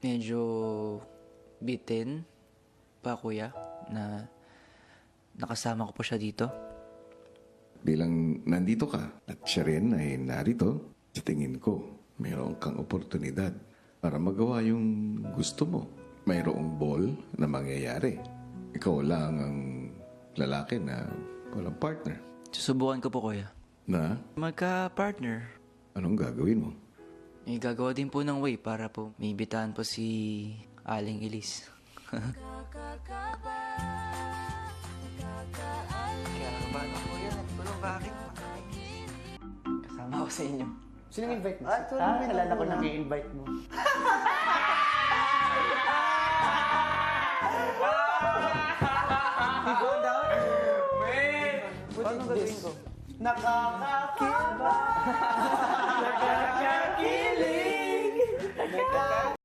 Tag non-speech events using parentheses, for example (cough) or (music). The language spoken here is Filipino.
medyo bitin pa kuya na nakasama ko po siya dito. Bilang nandito ka at siya rin ay narito, sa tingin ko, mayroon kang oportunidad para magawa yung gusto mo. Mayroong ball na mangyayari. Ikaw lang ang lalaki na walang partner. Susubukan ko po kuya. Na, Magka-partner. anong gagawin mo? May gagawa din po ng way para po may po si Aling Elise. Kaya ba na po yan? Pero bakit? Kasama ako sa inyo. Sino invite mo? Ah, sorry, ah, alala ko nauna. nag invite mo. Paano gagawin ko? Nakakakaba! (laughs)